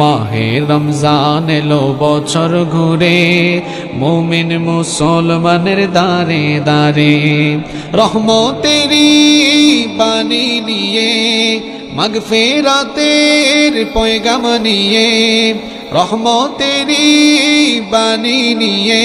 মাহে রমজান এলো বছর ঘুরে, মুমিন মুসলমানের দারে দারে রহমতেরি বাণী নিয়ে, মাগফেরাতের পয়গাম নিয়ে, রহমতেরি বাণী নিয়ে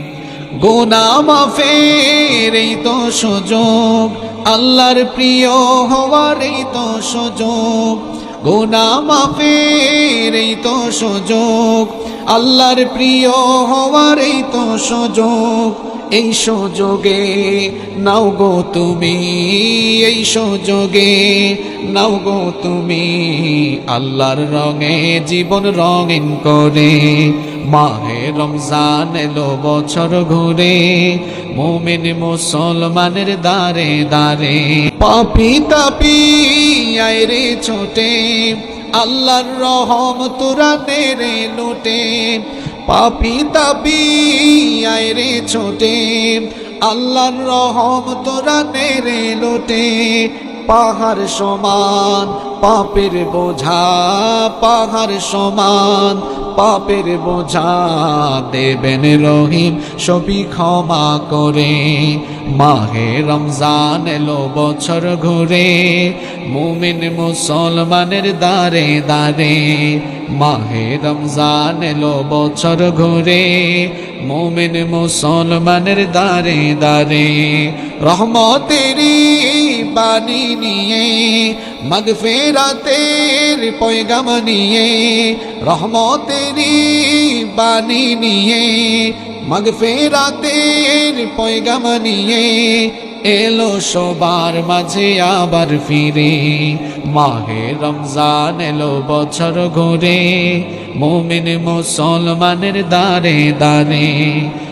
গোনা মাফের এই তো সুযোগ, আল্লাহর প্রিয় হওয়ার এই তো সুযোগ। গোনা মাফের তো সুযোগ, আল্লাহর প্রিয় হওয়ার তো সুযোগ। এই সুযোগে নাও গো তুমি, এই সুযোগে নাও গো তুমি, আল্লাহর রঙে, জীবন রঙিন করে। মাহে রমজান এলো বছর ঘুরে, মোমিন মুসলমানের দারে দারে পাপি তাপি আয়রে ছোটে, আল্লাহর রহম তোরা নেরে লোটে। পাপি তাপি আয়রে ছোটে, আল্লাহর রহম তোরা নেরে লোটে। পাহাড় সমান, পাপের বোঝা পাহাড় সমান পাপের বোঝা দেবেন রহিম, সবই ক্ষমা করে। মাহে রমজান এলো বছর ঘুরে, মুমিন মুসলমানের দারে দারে মাহে রমজান এলো বছর ঘুরে, মুমিন মুসলমানের দারে দারে রহমতেরি বাণী নিয়ে মগফেরাতের পয়গাম নিয়ে রহমতেরি বাণী নিয়ে মগফেরাতের পয়গাম নিয়ে, এলো সবার মাঝে আবার ফিরে। মাহে রমজান এলো বছর ঘুরে, মুমিন মুসলমানের দারে দারে